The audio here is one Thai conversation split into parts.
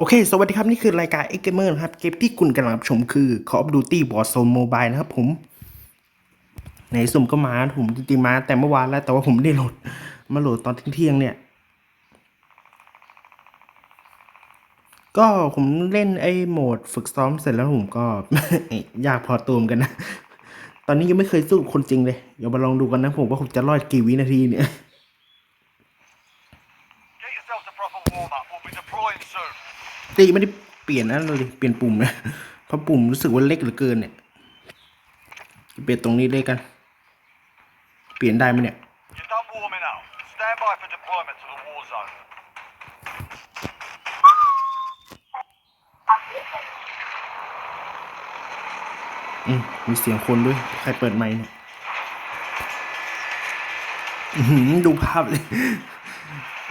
โอเค สวัสดีครับ นี่คือรายการ X Gamer นะครับ เกมที่คุณกำลังรับชมคือ Call of Duty Warzone Mobile นะครับผม ในสุ่มก็มาผมจริงๆมาแต่เมื่อวานแล้ว แต่ว่าผมไม่ได้โหลด มาโหลดตอนเที่ยงเนี่ย ก็ผมเล่นไอ้โหมดฝึกซ้อมเสร็จแล้วผมก็ อยากพอตัวมกันนะ ตอนนี้ยังไม่เคยสู้คนจริงเลย เดี๋ยวมาลองดูกันนะผมว่าผมจะรอดกี่วินาทีเนี่ย ตีไม่ได้เปลี่ยนนะเราดิเปลี่ยนปุ่มนะเพราะปุ่มรู้สึกว่าเล็กเหลือเกินเนี่ยเปลี่ยนตรงนี้เลยกัน เปลี่ยนได้ไหมเนี่ย You're done warming up. Stand by for deployment to the war zone. อืมมีเสียงคนด้วย ใครเปิดไมค์เนี่ยอื้อหือดูภาพเลย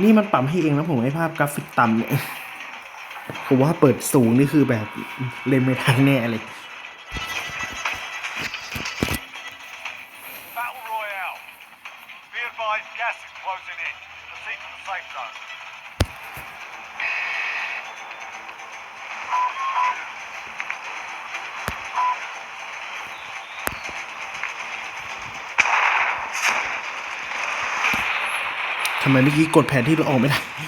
นี่มันปรับให้เองนะผมไอ้ภาพกราฟิกต่ำเนี่ย ผมว่าเปิดสูงนี่คือแบบเล่นไม่ทันแน่เลย Battle Royale. Be advised, gas is closing in. Proceed to the safe zone. ทำไมเมื่อกี้กดแผนที่เราออกไม่ได้ต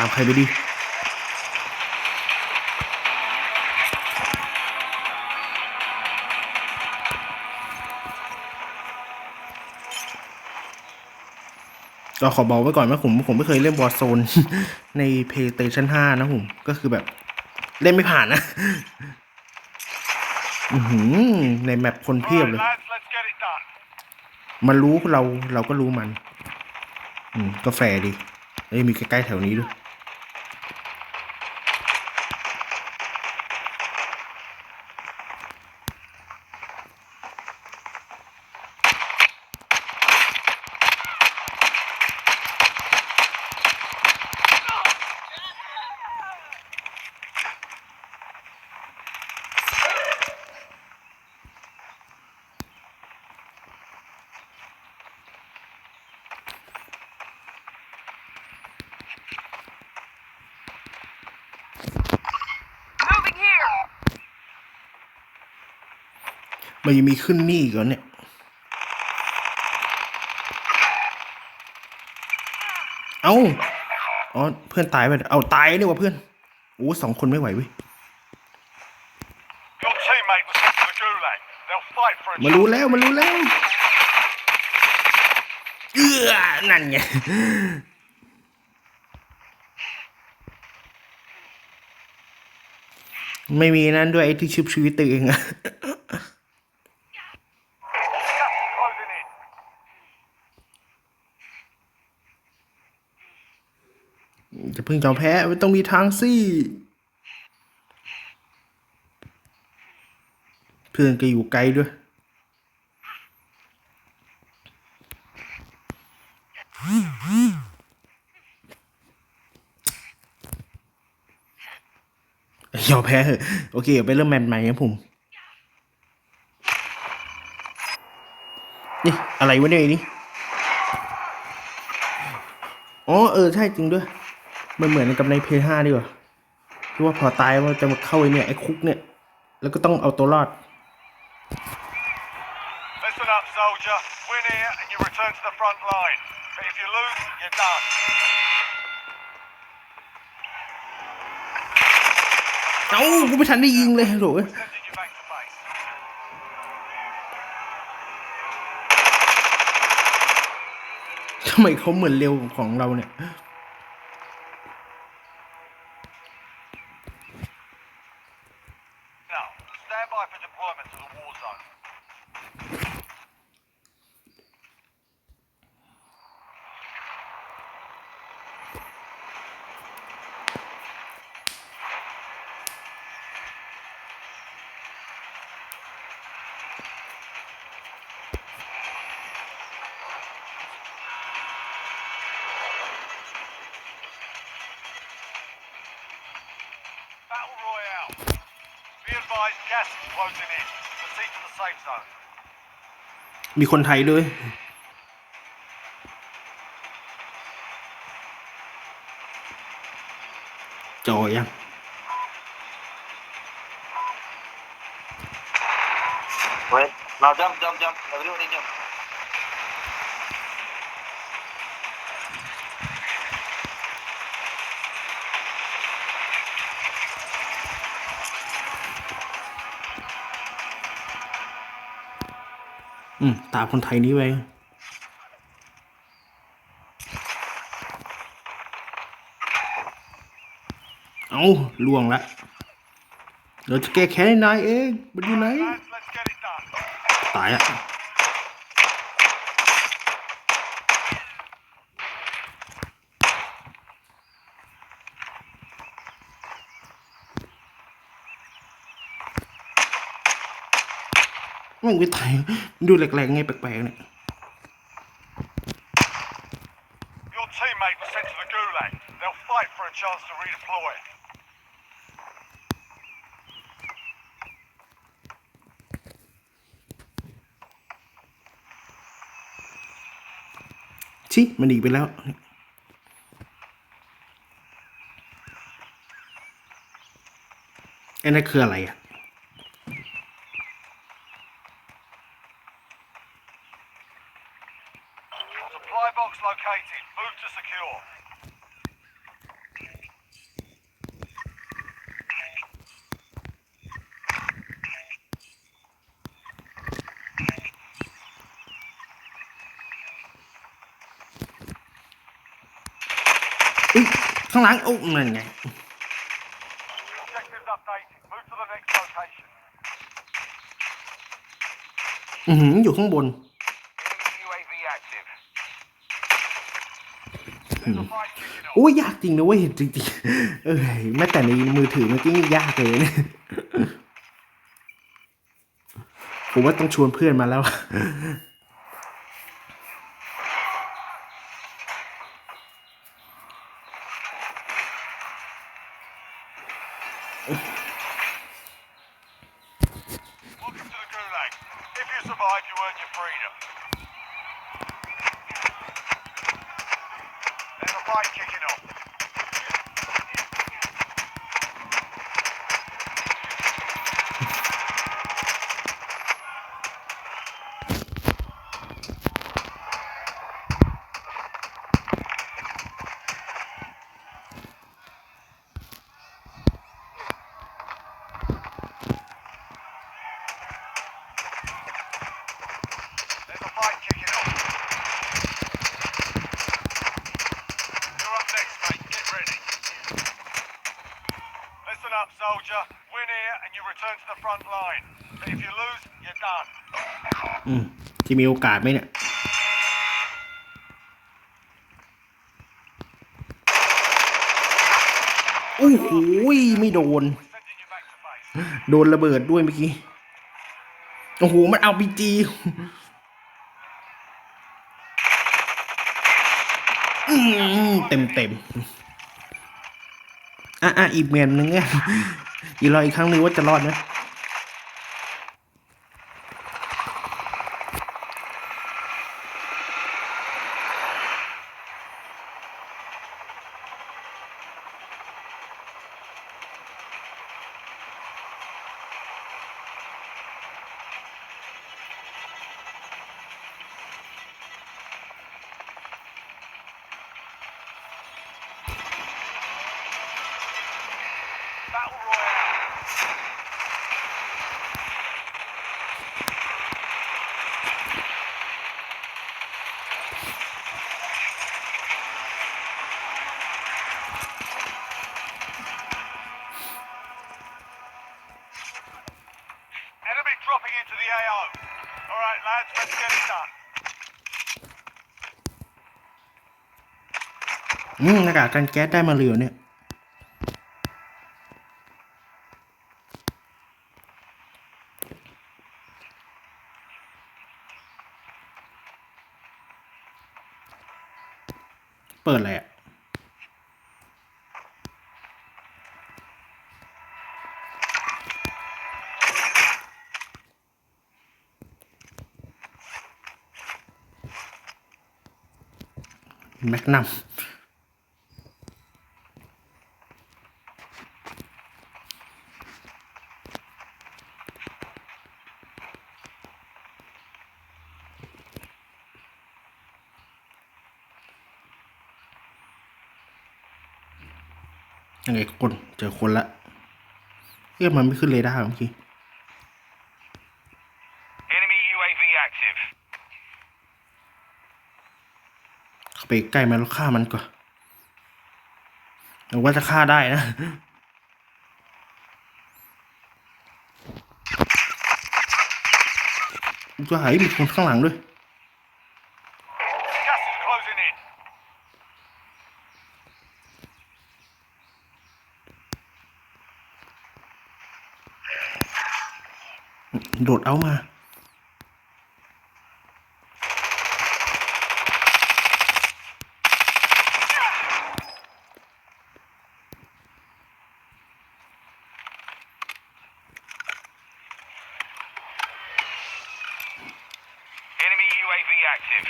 ามใครไปดีก็ขอบอกไว้ก่อนว่าผมผมไม่เคยเล่นบอร์โซนใน PlayStation 5 นะผม ก็คือแบบ เล่นไม่ผ่านนะ อือหือในแมปคนเพียบ Right, เลย lads, let's get it done. มันรู้เราเราก็รู้มัน อืมก็แฟร์ดีเอ้ยมีใกล้ๆแถวนี้ด้วย Moving here! มันยังมีขึ้นนี่อีก่อนเนี่ย เอ้าอ๋อ เพื่อนตายไป เอาตายนี่ว่าเพื่อน โอ้สองคนไม่ไหวเว้ย Your teammate was sent to the gulag. They'll fight for a มารู้แล้วมารู้แล้วเอื้อนั่นไงไม่มีนั่นด้วยไอ้ที่ชุบชีวิตตัวเองอะ จะเพิ่งยอมแพ้มันต้องมีทางสิเพื่อนก็อยู่ไกลด้วยยอมแพ้เหอะโอเคเดี๋ยวไปเริ่มแมตช์ใหม่ครับผม นี่ อะไรวะเนี่ยไอ้นี่ อ๋อ เออ ใช่จริงด้วย มันเหมือนกับในเพย์ห้าดีกว่าที่ว่าพอตายมันจะมาเข้าไอ้เนี่ยไอ้คุกเนี่ย แล้วก็ต้องเอาตัวรอด Listen up, soldier. Win here and you return to the front line. But if you lose, you're done. เอ้ากูไม่ทันได้ยิงเลยโหย Sending you back to base. ทำไมเขาเหมือนเร็วของเราเนี่ย Now, stand by for deployment to the war zone. มีคนไทยด้วย จอยัง Wait. Now jump, jump, jump. Everybody jump. อืมตามคนไทยนี้ไว้เอาล่วงละเราจะแก้แค้นนายเองมันอยู่ไหน ตายอะ ม่งไปตายดูแหลกๆไงแปลกๆเนี่ย Your teammate was sent to the Gulag. They'll fight for a chance to redeploy. ชิมันหนีไปแล้ว ไอ้นั่นคืออะไรอะ Supply box located. Move to secure. อุ๊ยข้างหลัง โอ้นั่นไง Objectives updated. Move to the next location. อือหืออยู่ข้างบน Enemy UAV active. There's a fight kicking off. โอ้ยยากจริงนะเว้ยจริงๆเออแม้แต่ในมือถือมันก็ยิ่งยากเลยเนี่ยผมว่าต้องชวนเพื่อนมาแล้ว Welcome to the Gulag. If you survive, you earn your freedom. There's a fight kicking off. There's a fight kicking off. You're up next, mate. Get ready. Listen up, soldier. Win here and you return to the front line. But if you lose, you're done. อืมจะมีโอกาสไหมเนี่ยโอ้โหไม่โดน โดนระเบิดด้วยเมื่อกี้ โอ้โห มันเอาพีจีเต็มเต็มอะอะอีกเมียนนึงเนี่ยอีรออีกครั้งนึงว่าจะรอดนะ อืมหน้ากากกันแก๊สได้มาเหลือเนี่ยเปิดอะไรอะแมกนัม ยังไงคนเจอคนละ เอ๊ะมันไม่ขึ้นเรดาร์เมื่อกี้ Enemy UAV active. เข้าไปใกล้มันแล้วฆ่ามันก่อนหรือว่าจะฆ่าได้นะจะหายมีคนข้างหลังด้วย โดดเอามา Enemy UAV active.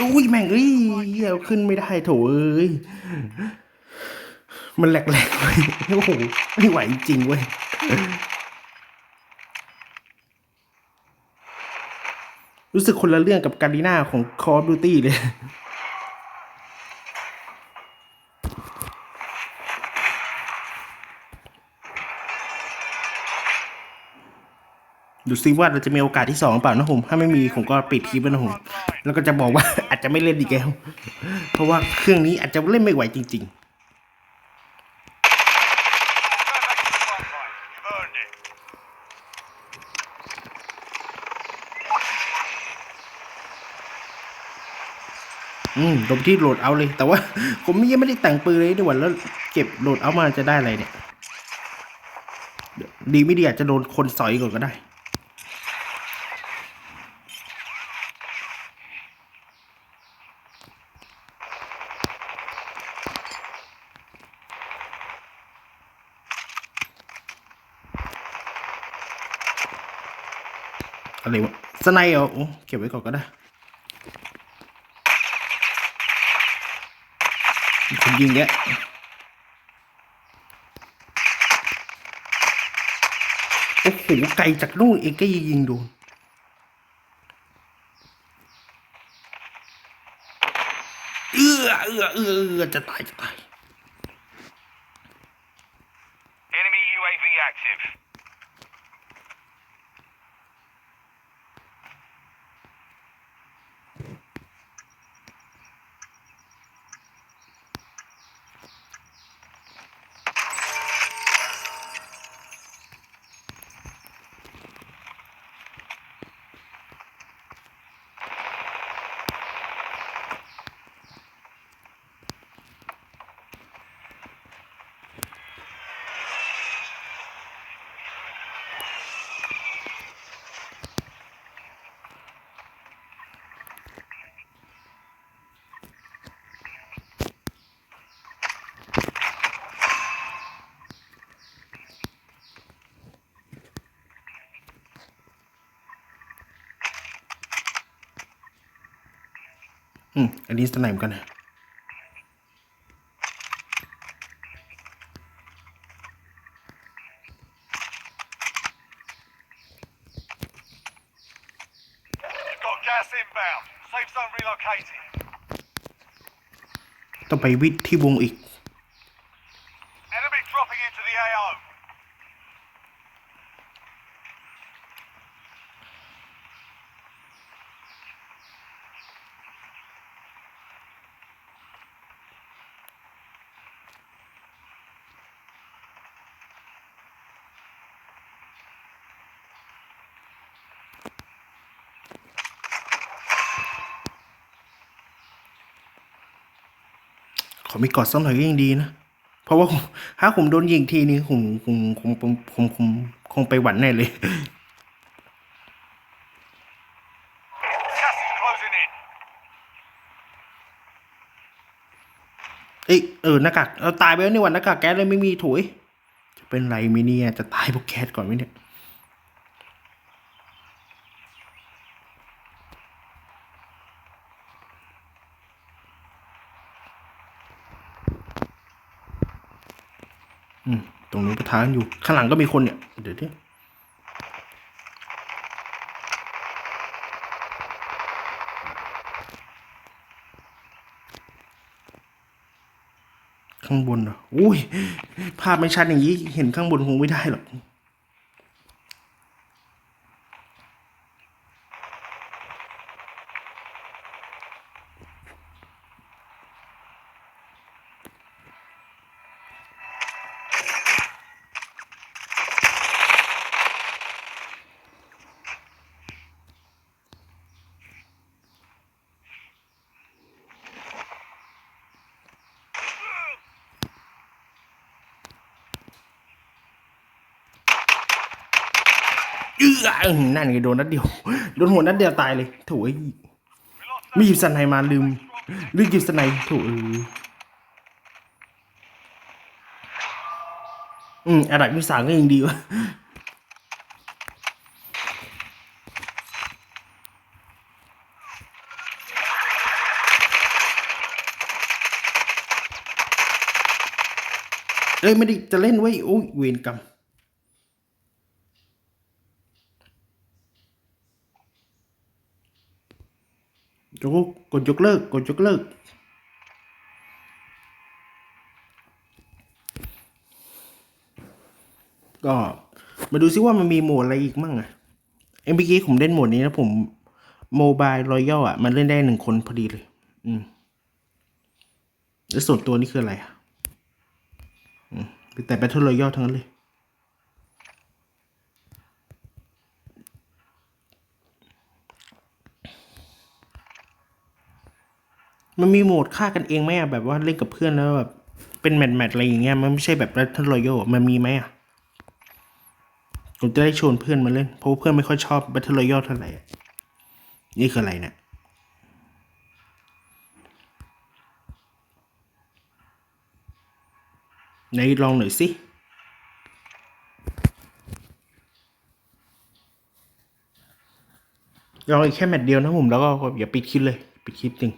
อุ้ยแม่งเอ้ยเหี้ยขึ้นไม่ได้โถเอ้ยมันแหลกๆเลยโอ้โหไม่ไหวจริงเว้ยรู้สึกคนละเรื่องกับการีนาของ Call of Duty เลยดูซิว่าเราจะมีโอกาสที่สองเปล่านะผม ถ้าไม่มีผมก็ปิดคลิปแล้วนะผม แล้วก็จะบอกว่าอาจจะไม่เล่นอีกแล้ว เพราะว่าเครื่องนี้อาจจะเล่นไม่ไหวจริง ๆอืมลงที่โหลดเอาเลย แต่ว่า ผมยังไม่ได้แต่งปืนเลยดีกว่าแล้วเก็บโหลดเอามาจะได้อะไรเนี่ย ดีไม่ดีอาจจะโดนคนสอยก่อนก็ได้ อะไรวะ สไนเหรอเก็บไว้ก่อนก็ได้มีคนยิงแกโอ้โหไกลจากนู่นเองก็ยิงโดนเอือเอื้อเอื้อเอื้อจะตายจะตาย Enemy UAV active. อืมอันนี้สไนเหมือนกันนะ You've got gas inbound. Safe zone relocated. ต้องไปวิทย์ที่วงอีก Enemy dropping into the AO. ขอมีกอดสักหน่อยก็ยังดีนะ เพราะว่าถ้าผมโดนยิงทีนี้ผมคงคงคงคงคงคงไปหวันแน่เลยเอ้ยเออหน้ากากเราตายไปแล้วนี่หวันหน้ากากแก๊สเลยไม่มีถุยจะเป็นไรไหมเนี่ยจะตายพราะแก๊สก่อนไหมเนี่ย อืม ตรงนู้นประ ทางอยู่ ข้างหลังก็มีคนเนี่ย เดี๋ยวดิข้างบนเหรออุ้ย ภาพไม่ชัดอย่างนี้ เห็นข้างบนคงไม่ได้หรอก เอออนั่นไงโดนนัดเดียวโดนหัวนัดเดียวตายเลยโถย We lost ไม่หยิบสไนมาลืมลืมหยิบสไนโถเอออืมอันดับที่สามก็ยังดีวะเอ้ยไม่ได้จะเล่นไว้โอ้ยเวรกรรม ยกก ดยกเลิก กดยกเลิก ก็มาดูซิว่ามันมีโหมดอะไรอีกมั่งอะเอ็มพีกี้ผมเล่นโหมดนี้นะผมโมบายรอยัลอะ มันเล่นได้หนึ่งคนพอดีเลย อืมแล้วส่วนตัวนี่คืออะไรอะอืมแต่ Battle Royale ทั้งนั้นเลย มันมีโหมดฆ่ากันเองไหมอะแบบว่าเล่นกับเพื่อนแล้วแบบเป็นแมตช์แมตช์อะไรอย่างเงี้ยมันไม่ใช่แบบ Battle Royale มันมีไหมอะผมจะได้ชวนเพื่อนมาเล่นเพราะเพื่อนไม่ค่อยชอบ Battle Royale เท่าไหร่อะนี่คืออะไรเนี่ยไหนลองหน่อยสิลองอีกแค่แมตช์เดียวนะผมแล้วก็อย่าปิดคลิปเลย ปิดคลิปจริง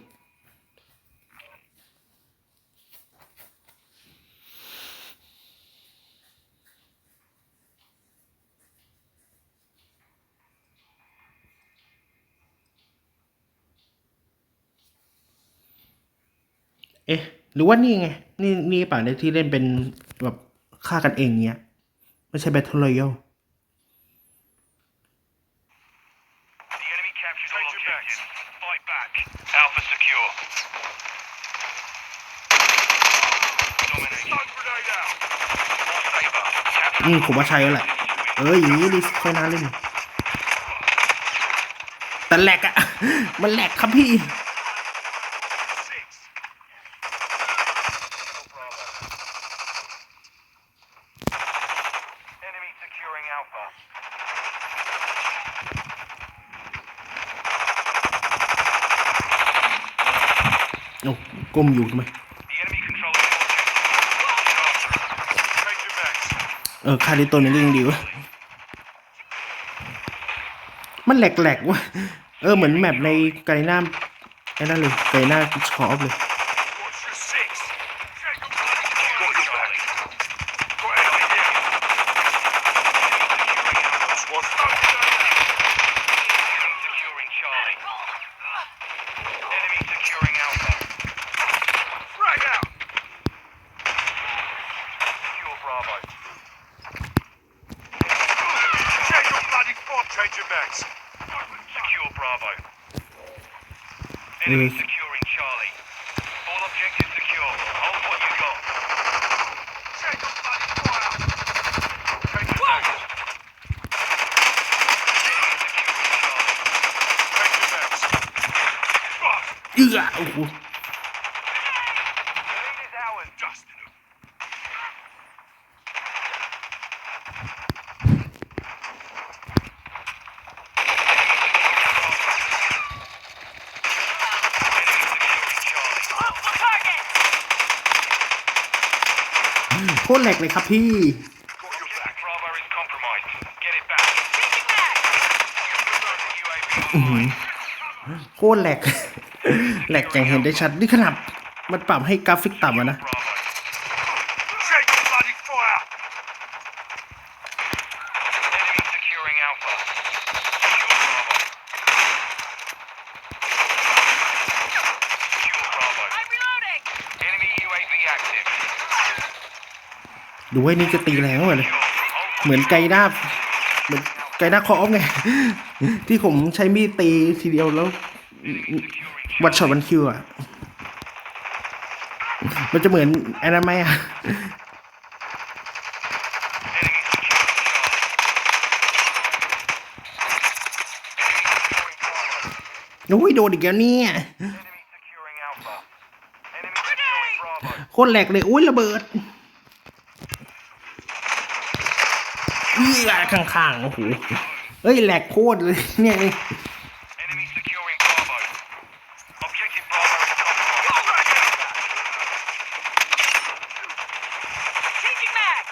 เอ๊ะ หรือว่านี่ไง นี่นี่ป่ะในที่เล่นเป็นแบบฆ่ากันเองเงี้ย ไม่ใช่ Battle Royale The enemy captured all objectives. Fight back. Alpha secure. Dominate. Stun grenade out. More saber. Capture อืมผมว่าใช่แล้วแหละ เอออย่างนี้ดีค่อยน่าเล่นแต่แหลกอะมันแหลกครับพี่ six. Enemy securing Alpha. โอ้ ก้มอยู่ทำไม The enemy controls the objective. Change your backs. เออคาริโตนนี่ยังดีวะมันแหลกๆวะเออเหมือนแมปในไกลหน้าไอ้นั่นเลยไกลหน้าชอบเลย Enemy Yes. securing Charlie. All objectives secure. Hold what you got. Check your bloody fire. Change your backs. Enemy securing Charlie. Change your backs. Fuck. เอื้อโอ้โห The lead is ours, Justin. Enemy securing Charlie. Multiple targets! โคตร แหลกเลยครับพี่ โคตรแหลก แหลกอย่างเห็นได้ชัด นี่ขนาดมันปรับให้กราฟิกต่ำอะนะ ดูไว้นี่จะตีแรงมากเลยเหมือนไกด้าเหมือนไกด้าคอฟไง ที่ผมใช้มีดตีทีเดียวแล้ว วัดช็อตวันคิวอะ มันจะเหมือนอันนั้นไหมอะโอ้ยโดนอีกแล้วเนี่ยโคตรแหลกเลย อุ้ยระเบิด เอี้ยข้างๆโอ้โหเฮ้ยแหลกโคตรเลยเนี่ย Enemy securing Bravo. Objective Bravo is compromised. Changing mag.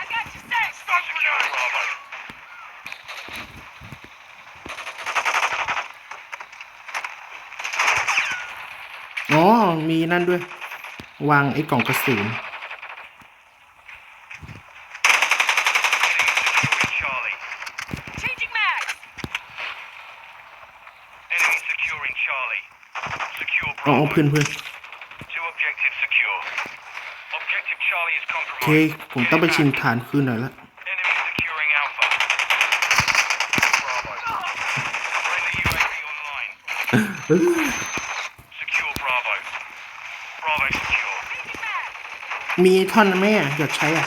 I got you set. Secure Bravo. อ๋อ มีนั่นด้วย วางไอ้กล่องกระสุน Secure อ๋อ Bravo. เพื่อนเพื่อน Two objectives secure. Objective Charlie is โอเค compromised. ผมต้องไปชิงฐานคืนหน่อยละ Enemy securing Alpha. Bravo. Friendly UAV online. Secure Bravo. Bravo secure. Changing mag. มีท่อนไหมอะอยากใช้อะ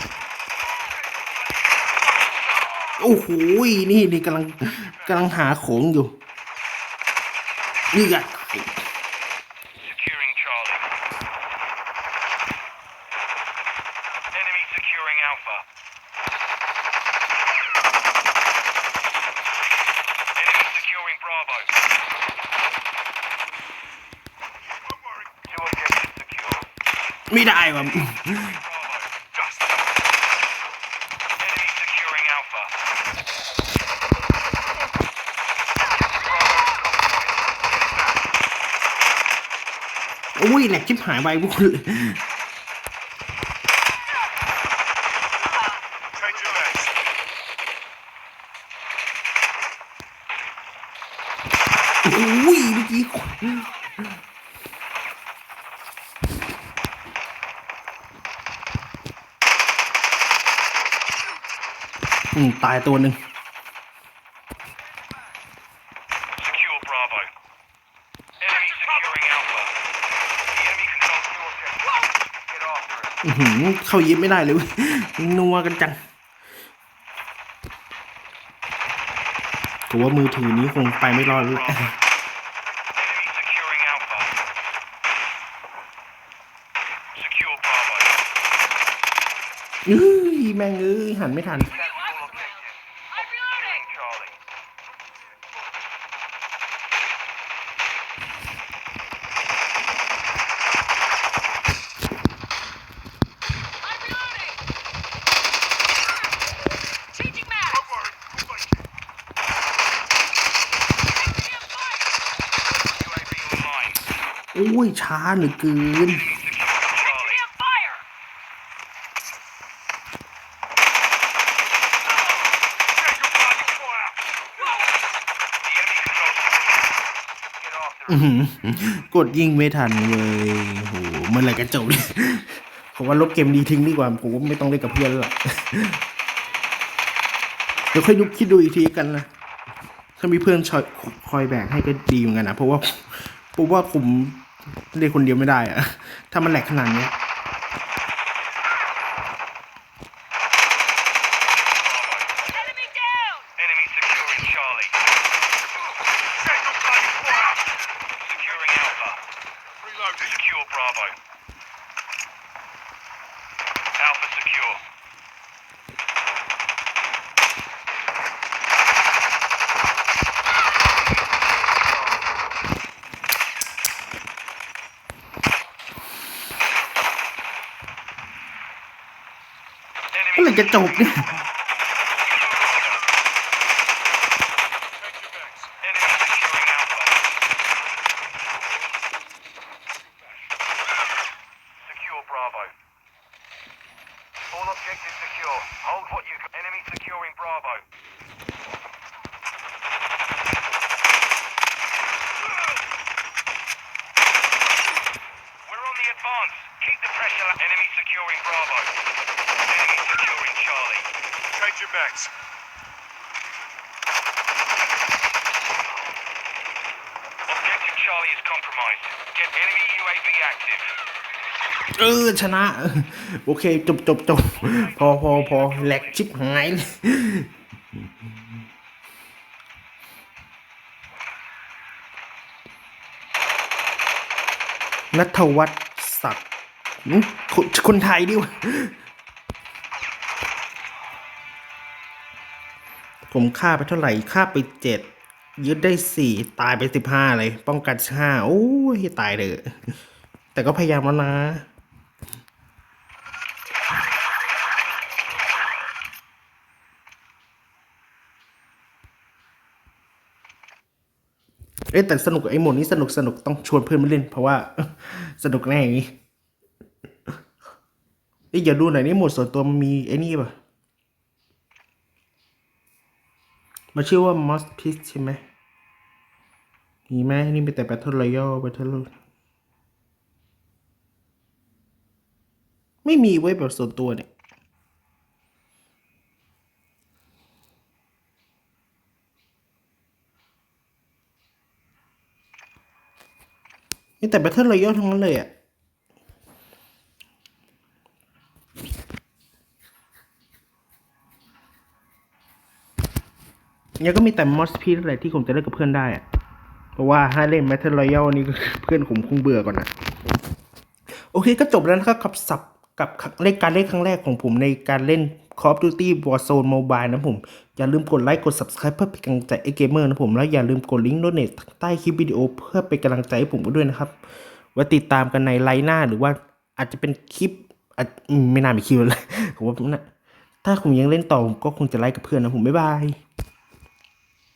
โอ้โห นี่นี่กำลังกำลังหาของอยู่ นี่ไง Securing ม่ได้วะอุ้ยแหลกชิบหายไปบุกคลย Take your legs. อุ้ยเมื่อกี้อืม ตายตัวหนึ่ง Secure Bravo. Enemy securing Alpha. The enemy controls two objectives. Get after it. อื้อหือเข้ายิบไม่ได้เลยเว้ยนัวกันจังกูว่ามือถือนี้คงไปไม่รอดแล้ว Bravo. Enemy securing Alpha. Secure Bravo. เอ้ยแม่งเอ้ยหันไม่ทัน ช้าเหลือเกินกดยิงไม่ทันเลยโหเมื่อไรกันจบเนี่ยผมว่าลบเกมดีทิ้งดีกว่า ผมว่าไม่ต้องเล่นกับเพื่อนแล้วล่ะเดี๋ยวค่อยดูคิดดูอีกทีกันนะถ้ามีเพื่อนคอยแบกให้ก็ดีเหมือนกันนะ เพราะว่าผมว่าผม เล่นคนเดียวไม่ได้อะถ้ามันแหลกขนาดเนี้ย เมื่อไหรจะจบเนี่ย ชนะ โอเค จบจบจบพอพอพอแหลกชิบหายเลยนัทวัฒน์ศักดิ์คนไทยดิวผมฆ่าไปเท่าไหร่ฆ่าไปเจ็ดยึดได้สี่ตายไปสิบห้าเลย ป้องกันห้าโอ้ย ตายเลย แต่ก็พยายามแล้วนะ เอ้ยแต่สนุกไอ้โหมดนี้สนุกสนุกต้องชวนเพื่อนมาเล่น เพราะว่า สนุกแน่อย่างนี้เอ้ยอย่าดูหน่อยนี่โหมดส่วนตัวมันมีไอ้นี่ป่ะมันชื่อว่า m o s p i c ใช่ไหมมีไหมนี่เป็นแต่ Battle Royale Battle ไม่มีไว้แบบส่วนตัวเนี่ย นี่แต่ Battle Royale ทั้งนั้นเลยอะยังก็มีแต่มอสพีอะไรที่ผมจะเล่นกับเพื่อนได้อะเพราะว่าถ้าเล่น Battle Royale นี่เพื่อนผมคงเบื่อก่อนนะโอเคก็จบแล้วนะครับกับสับกับเล่นการเล่นครั้งแรกของผมในการเล่น Call of Duty Warzone Mobile นะผม อย่าลืมกดไลค์กด Subscribe เพื่อเป็นกำลังใจไอ้เกมเมอร์นะผม แล้วอย่าลืมกดลิงก์โดเนทใต้คลิปวิดีโอเพื่อเป็นกำลังใจให้ผมด้วยนะครับ ไว้ติดตามกันในไลน์หน้าหรือว่าอาจจะเป็นคลิปอาจไม่น่ามีคลิปเลยผมว่าถ้าผมยังเล่นต่อผมก็คงจะไลค์กับเพื่อนนะผมบ๊ายบาย